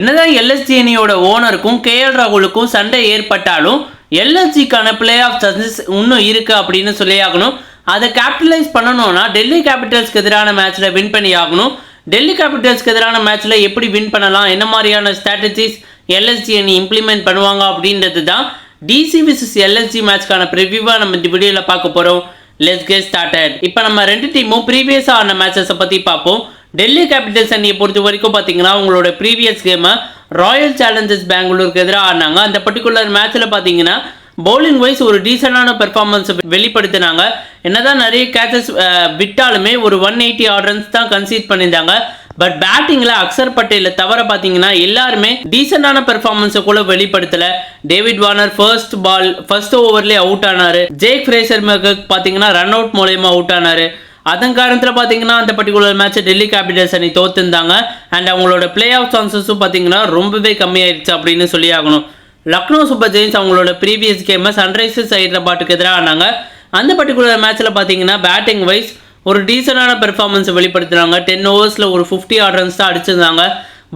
என்னதான் எல்எஸ்ஜி அணியோட ஓனருக்கும் கேஎல் ராகுலுக்கும் சண்டை ஏற்பட்டாலும் எல்எஸ்ஜிக்கான பிளே ஆஃப் சன்சஸ் இன்னும் இருக்கு அப்படின்னு சொல்லி ஆகணும். அதை கேபிட்டலைஸ் பண்ணணும்னா டெல்லி கேபிட்டல்ஸ்க்கு எதிரான மேட்ச்சில் வின் பண்ணி ஆகணும். டெல்லி கேபிட்டல்ஸ்க்கு எதிரான மேட்ச்சில் எப்படி வின் பண்ணலாம்? என்ன மாதிரியான ஸ்ட்ராட்டஜிஸ் எல்எஸ்ஜி அணி இம்ப்ளிமெண்ட் பண்ணுவாங்க அப்படின்றது தான் டிசி விசஸ் எல்எஸ்ஜி மேட்ச்க்கான ப்ரிவியூவாக நம்ம இந்த வீடியோவில் பார்க்க போகிறோம் லெட்ஸ் கெட் ஸ்டார்டட் இப்போ நம்ம ரெண்டு டீமும் ப்ரீவியஸாக ஆன மேட்சஸை பற்றி பார்ப்போம். டெல்லி கேபிட்டல்ஸ் அணியை பொறுத்த வரைக்கும் பார்த்தீங்கன்னா அவங்களோட ப்ரீவியஸ் கேமை ராயல் சேலஞ்சர்ஸ் பெங்களூருக்கு எதிராக ஆடினாங்க. அந்த பர்டிகுலர் மேட்ச்சில் பார்த்தீங்கன்னா பவுலிங் வைஸ் ஒரு டீசெண்டான பெர்ஃபார்மன்ஸ் வெளிப்படுத்தினாங்க. என்னதான் நிறைய கேச்சஸ் விட்டாலுமே ஒரு ஒன் எயிட்டி ரன்ஸ் தான் கன்சீட் பண்ணியிருந்தாங்க. பட் பேட்டிங்கில் அக்சர் பட்டேல தவிர பார்த்தீங்கன்னா எல்லாருமே டீசெண்டான பெர்ஃபார்மன்ஸை கூட வெளிப்படுத்தல. David Warner first ball first ஓவர்லேயே out ஆனார். ஜேக் ஃப்ரேசர் பார்த்தீங்கன்னா ரன் அவுட் மூலயமா அவுட் ஆனார். அதன் காரணத்தில் பார்த்தீங்கன்னா அந்த பர்டிகுலர் மேட்ச்சை டெல்லி கேபிட்டல்ஸ் அணி தோத்துருந்தாங்க. அண்ட் அவங்களோட பிளே ஆஃப் சான்சஸும் பார்த்தீங்கன்னா ரொம்பவே கம்மியாயிருச்சு அப்படின்னு சொல்லி ஆகணும். லக்னோ சூப்பர் ஜெயின்ஸ் அவங்களோட ப்ரீவியஸ் கேமை சன்ரைசர்ஸ் ஹைதராபாத்துக்கு எதிராக ஆனாங்க அந்த பர்டிகுலர் மேட்ச்சில் பார்த்தீங்கன்னா பேட்டிங் வைஸ் ஒரு டீசெண்டான பெர்ஃபார்மன்ஸை வெளிப்படுத்துனாங்க. டென் ஓவர்ஸில் ஒரு ஃபிஃப்டி ஆர் ரன்ஸ் தான் அடிச்சிருந்தாங்க.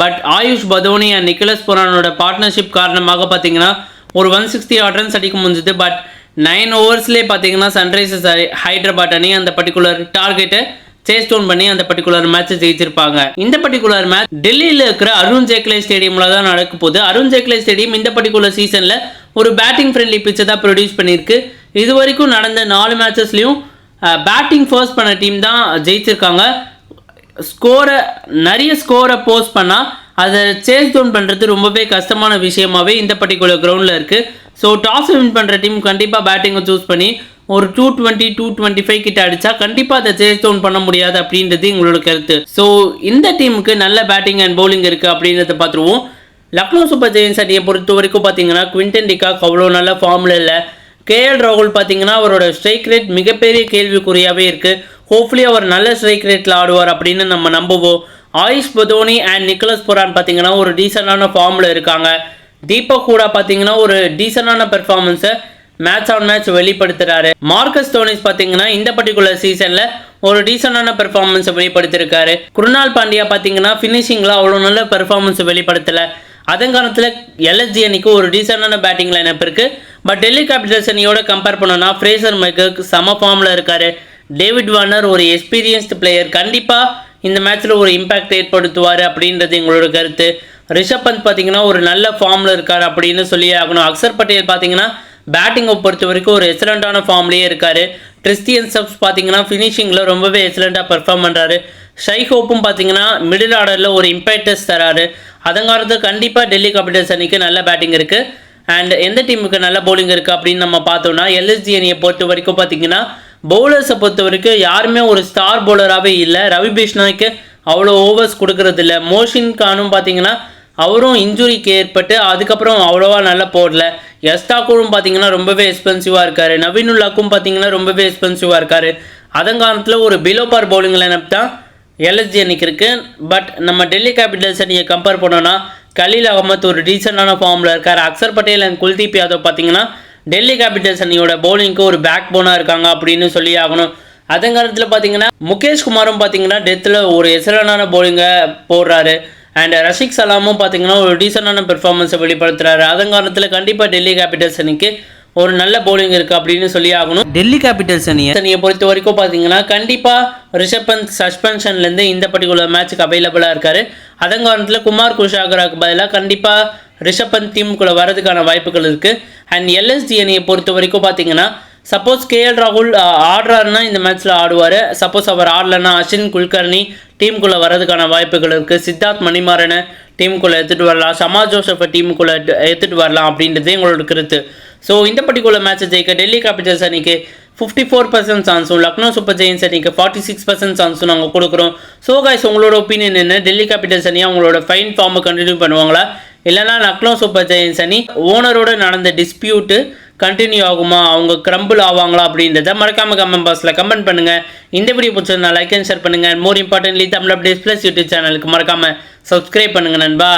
But Ayush Badoni and Nicholas புரானோட partnership காரணமாக பார்த்தீங்கன்னா ஒரு ஒன் சிக்ஸ்டி ஆர் ரன்ஸ் அடிக்க முடிஞ்சது. பட் நைன் ஓவர்ஸ்லேயே பார்த்தீங்கன்னா சன்ரைசர்ஸ் ஹைதராபாத் அணி அந்த பர்டிகுலர் டார்கெட்டை சேஸ் டவுன் பண்ணி அந்த பர்டிகுலர் மேட்சை ஜெயிச்சிருப்பாங்க. இந்த பர்டிகுலர் மேட்ச் டெல்லியில் இருக்கிற அருண் ஜேக்லே ஸ்டேடியமில் தான் நடக்க போகுது. அருண் ஜேக்லே ஸ்டேடியம் இந்த பர்டிகுலர் சீசனில் ஒரு பேட்டிங் ஃப்ரெண்ட்லி பிச்சை தான் ப்ரொடியூஸ் பண்ணியிருக்கு. இது வரைக்கும் நடந்த நாலு மேட்சஸ்லையும் பேட்டிங் ஃபர்ஸ்ட் பண்ண டீம் தான் ஜெயிச்சிருக்காங்க. ஸ்கோரை நிறைய ஸ்கோரை போஸ்ட் பண்ணால் அதை சேஸ் டவுன் பண்ணுறது ரொம்பவே கஷ்டமான விஷயமாவே இந்த பர்டிகுலர் கிரவுண்டில் இருக்குது ஸோ டாஸ் வின் பண்ணுற டீம் கண்டிப்பாக பேட்டிங்கை சூஸ் பண்ணி ஒரு two twenty two twenty five கிட்ட அடிச்சா கண்டிப்பாக அதை சேஸ் டவுன் பண்ண முடியாது அப்படின்றது எங்களோட கருத்து. ஸோ இந்த டீமுக்கு நல்ல பேட்டிங் அண்ட் பவுலிங் இருக்குது அப்படின்றத பார்த்துருவோம். லக்னோ சூப்பர் ஜெயின்ஸ் அணியை பொறுத்த வரைக்கும் பார்த்தீங்கன்னா குவிண்டன் டிகாக் அவ்வளோ நல்ல ஃபார்மில் இல்லை. கேஎல் ராகுல் பார்த்தீங்கன்னா அவரோட ஸ்ட்ரைக் ரேட் மிகப்பெரிய கேள்விக்குறியாகவே இருக்குது ஹோப்ஃபுல்லி அவர் நல்ல ஸ்ட்ரைக் ரேட்டில் ஆடுவார் அப்படின்னு நம்ம நம்புவோம். Ayush Badoni and Nicholas Pooran பார்த்தீங்கன்னா ஒரு டீசெண்டான ஃபார்மில் இருக்காங்க. தீபக் கூட பார்த்தீங்கன்னா ஒரு டீசெண்டான பெர்ஃபார்மன்ஸை மேட்ச் ஆன் மேட்ச் வெளிப்படுத்துறாரு. மார்க்கஸ் தோனிஸ் பார்த்தீங்கன்னா இந்த பர்டிகுலர் சீசனில் ஒரு டீசெண்டான பெர்ஃபார்மன்ஸை வெளிப்படுத்திருக்காரு. குருணால் பாண்டியா பார்த்தீங்கன்னா ஃபினிஷிங்கில் அவ்வளோ நல்ல பெர்ஃபார்மன்ஸை வெளிப்படுத்தலை. அதன் காலத்தில் எல்எஸ்ஜி அணிக்கு ஒரு டீசெண்டான பேட்டிங் லைனப் இருக்குது பட் டெல்லி கேபிட்டல்ஸ் அணியோட கம்பேர் பண்ணோன்னா ஃப்ரேசர் மைக்கு சம ஃபார்மில் இருக்கார். டேவிட் வார்னர் ஒரு எக்ஸ்பீரியன்ஸ்டு பிளேயர் கண்டிப்பாக இந்த மேட்ச்சில் ஒரு இம்பாக்ட் ஏற்படுத்துவார் அப்படின்றது எங்களோட கருத்து. ரிஷப் பந்த் பார்த்தீங்கன்னா ஒரு நல்ல ஃபார்மில் இருக்கார் அப்படின்னு சொல்லி ஆகணும். அக்சர் பட்டேல் பார்த்தீங்கன்னா பேட்டிங்கை பொறுத்த வரைக்கும் ஒரு எக்ஸலண்ட்டான ஃபார்ம்லேயே இருக்கார். கிறிஸ்டியன் சப்ஸ் பார்த்தீங்கன்னா ஃபினிஷிங்கில் ரொம்பவே எக்ஸலண்ட்டாக பெர்ஃபார்ம் பண்ணுறாரு ஷை ஹோப்பும் பார்த்தீங்கன்னா மிடில் ஆர்டரில் ஒரு இம்பேக்டஸ் தராரு. அதங்காலத்தில் கண்டிப்பாக டெல்லி கேபிட்டல்ஸ் அணிக்கு நல்ல பேட்டிங் இருக்குது அண்ட் எந்த டீமுக்கு நல்ல பவுலிங் இருக்குது அப்படின்னு நம்ம பார்த்தோம்னா எல்எஸ்ஜி அணியை பொறுத்த வரைக்கும் பார்த்தீங்கன்னா பவுலர்ஸை பொறுத்த வரைக்கும் யாருமே ஒரு ஸ்டார் பவுலராகவே இல்லை. ரவி பிஷ்ணாய்க்கு அவ்வளோ ஓவர்ஸ் கொடுக்கறதில்ல. மோஷின் கானும் பார்த்தீங்கன்னா அவரும் இன்ஜுரிக்கு ஏற்பட்டு அதுக்கப்புறம் அவ்வளோவா நல்லா போடல. எஸ்டாக்கூடும் பார்த்தீங்கன்னா ரொம்பவே எக்ஸ்பென்சிவாக இருக்கார். நவீனுல்லாக்கும் பார்த்தீங்கன்னா ரொம்பவே எக்ஸ்பென்சிவாக இருக்கார். அதங்காலத்தில் ஒரு பிலோ பார் பவுலிங் லைனப் தான் எல்எஸ்ஜி அன்னைக்கு இருக்குது பட் நம்ம டெல்லி கேபிட்டல்ஸ் அணியை கம்பேர் பண்ணோன்னா கலீல் அகமத் ஒரு டீசெண்டான ஃபார்மில் இருக்கார். அக்சர் பட்டேல் அண்ட் குல்தீப் யாதவ் பார்த்தீங்கன்னா டெல்லி கேபிட்டல்ஸ் அணியோட பவுலிங்க்கு ஒரு பேக் போனாக இருக்காங்க அப்படின்னு சொல்லி ஆகணும். அதங்காலத்தில் பார்த்தீங்கன்னா முகேஷ் குமாரும் பார்த்தீங்கன்னா டெத்தில் ஒரு எசலனான பவுலிங்கை போடுறாரு. அண்ட் ரஷிக் சலாமும் பார்த்தீங்கன்னா ஒரு டீசெண்டான பெர்ஃபார்மன்ஸை வெளிப்படுத்துறாரு. அதங்காலத்தில் கண்டிப்பாக டெல்லி கேபிட்டல்ஸ் அணிக்கு ஒரு நல்ல பவுலிங் இருக்குது அப்படின்னு சொல்லி ஆகணும். டெல்லி கேபிட்டல்ஸ் அணியை? அணியை பொறுத்த வரைக்கும் பார்த்தீங்கன்னா கண்டிப்பாக ரிஷப் பந்த் சஸ்பென்ஷன்லேருந்து இந்த பர்டிகுலர் மேட்ச்சுக்கு அவைலபிளாக இருக்காரு. அதங்காலத்தில் குமார் குஷாகராக்கு பதிலாக கண்டிப்பாக ரிஷப் பந்த் டீமுக்குள்ளே வரதுக்கான வாய்ப்புகள் இருக்குது அண்ட் எல்எஸ்டி அணியை பொறுத்த வரைக்கும் பார்த்தீங்கன்னா சப்போஸ் கேஎல் ராகுல் ஆடுறாருன்னா இந்த மேட்ச்சில் ஆடுவார். சப்போஸ் அவர் ஆடலைன்னா அஸ்வின் குல்கர்னி டீமுக்குள்ளே வரதுக்கான வாய்ப்புகள் இருக்குது சித்தார்த் மணிமாறனை டீமுக்குள்ளே எடுத்துகிட்டு வரலாம். சமா ஜோசஃபை டீமுக்குள்ளே எடுத்துகிட்டு வரலாம் அப்படின்றது எங்களோட கருத்து. ஸோ இந்த பர்டிகுலர் மேட்சை ஜெயிக்க டெல்லி கேபிட்டல்ஸ் அன்னைக்கு ஃபிஃப்டி ஃபோர் பர்சன்ட் சான்ஸும் லக்னோ சூப்பர் ஜெயின்ஸ் அன்னைக்கு ஃபார்ட்டி சிக்ஸ் பர்சன்ட் சான்ஸும் நாங்கள் கொடுக்குறோம். ஸோ கைஸ் உங்களோட ஒப்பீனியன் என்ன? டெல்லி கேபிட்டல்ஸ் அணி அவங்களோட ஃபைன் ஃபார்மை கண்டினியூ பண்ணுவாங்களா? இல்லைனா லக்னோ சூப்பர் ஜெயின்ஸ் அணி ஓனரோடு நடந்த டிஸ்பியூட்டு கண்டினியூ ஆகுமா? அவங்க கிரம்பிள் ஆவாங்களா அப்படின்றத மறக்காம கமெண்ட் பாக்ஸில் கமெண்ட் பண்ணுங்கள் இந்த வீடியோ பிடிச்சிருந்தா லைக் அண்ட் ஷேர் பண்ணுங்கள் more importantly Tamil updates plus YouTube சேனலுக்கு மறக்காம சப்ஸ்கிரைப் பண்ணுங்க நண்பா.